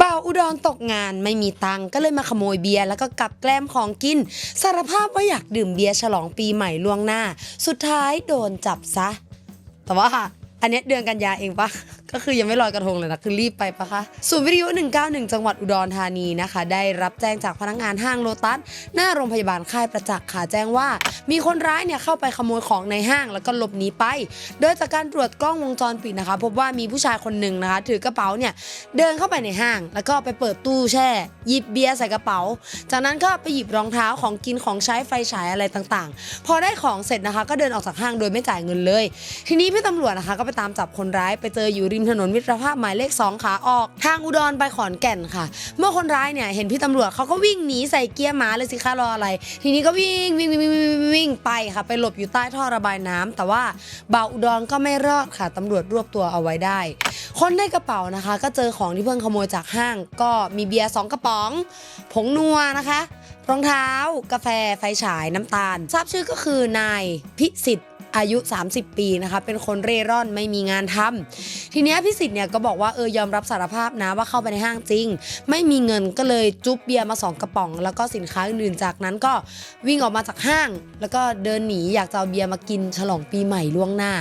บ่าวอุดรตกงานไม่มีตังก็เลยมาขโมยเบียร์แล้วก็กลับแกล้มของกิน สารภาพว่าอยากดื่มเบียร์ฉลองปีใหม่ล่วงหน้า สุดท้ายโดนจับซะ แต่ว่า อันนี้เดือนกันยาเองปะก็คือยังไม่ลอยกระทงเลยนะ คือรีบไปปะคะศูนย์วิทยุ 191 จังหวัดอุดรธานีนะคะ ได้รับแจ้งจากพนักงานห้างโลตัส หน้าโรงพยาบาลค่ายประจักษ์ค่ะแจ้งว่า มีคนร้ายเนี่ยเข้าไปขโมยของในห้างแล้วก็หลบหนีไป โดยจากการตรวจกล้องวงจรปิดนะคะ พบว่ามีผู้ชายคนหนึ่งนะคะ ถือกระเป๋าเนี่ยเดินเข้าไปในห้าง แล้วก็ไปเปิดตู้แช่หยิบเบียร์ใส่กระเป๋า จากนั้นก็ไปหยิบรองเท้าของกินของใช้ไฟฉายอะไรต่างๆ พอได้ของเสร็จนะคะ ก็เดินออกจากห้างโดยไม่จ่ายเงินเลย ทีนี้พี่ตำรวจนะคะก็ไปตามจับคนร้ายไปเจออยู่ริมถนนมิตรภาพหมายเลข2ขาออก ทางอุดรไปขอนแก่นค่ะ เมื่อคนร้ายเนี่ยเห็นพี่ตำรวจเขาก็วิ่งหนีใส่เกียร์ม้าเลยสิคะรออะไร ทีนี้ก็วิ่งวิ่งวิ่งวิ่งวิ่งวิ่งงไปค่ะ ไปหลบอยู่ใต้ท่อระบายน้ำแต่ว่าบ่าวอุดรก็ไม่รอดค่ะตำรวจรวบตัวเอาไว้ได้ คนในกระเป๋านะคะ ก็เจอของที่เพิ่งขโมยจากห้าง ก็มีเบียร์สองกระป๋อง ผงนัวนะคะรองเท้า กาแฟ ไฟฉาย น้ำตาล ทราบชื่อก็คือนายพิสิทธิ์อายุ 30 ปีนะคะ เป็นคนเร่ร่อนไม่มีงานทำทีเนี้ยพิสิทธิ์เนี่ยก็บอกว่าเออยอมรับสารภาพนะว่าเข้าไปในห้างจริง ไม่มีเงินก็เลยจุ๊บเบียร์มาสองกระป๋อง แล้วก็สินค้าอื่นๆจากนั้นก็วิ่งออกมาจากห้าง แล้วก็เดินหนีอยากจะเอาเบียร์มากินฉลองปีใหม่ล่วงหน้า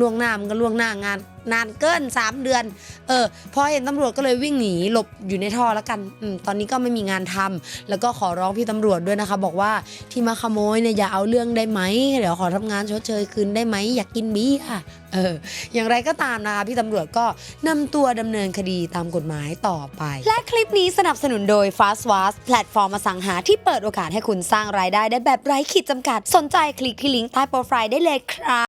ล่วงหน้ามันก็ล่วงหน้างาน นานเกิน 3 เดือน เออพอเห็นตำรวจก็เลยวิ่งหนีหลบอยู่ในท่อแล้วกันอมตอนนี้ก็ไม่มีงานทำแล้วก็ขอร้องพี่ตำรวจด้วยนะคะ บอกว่าที่มาขโมยเนี่ยอย่าเอาเรื่องได้ไหมเดี๋ยวขอทำงานชดเชยคืนได้ไหมอยากกินเบียร์เอออย่างไรก็ตามนะคะพี่ตำรวจก็นำตัวดำเนินคดีตามกฎหมายต่อไป และคลิปนี้สนับสนุนโดย Fast w a s แพลตฟอร์มอสังหาที่เปิดโอกาสให้คุณสร้างรายได้ได้แบบไร้ขีดจำกัด สนใจคลิกที่ลิงก์ใต้โปรไฟล์ได้เลยครับ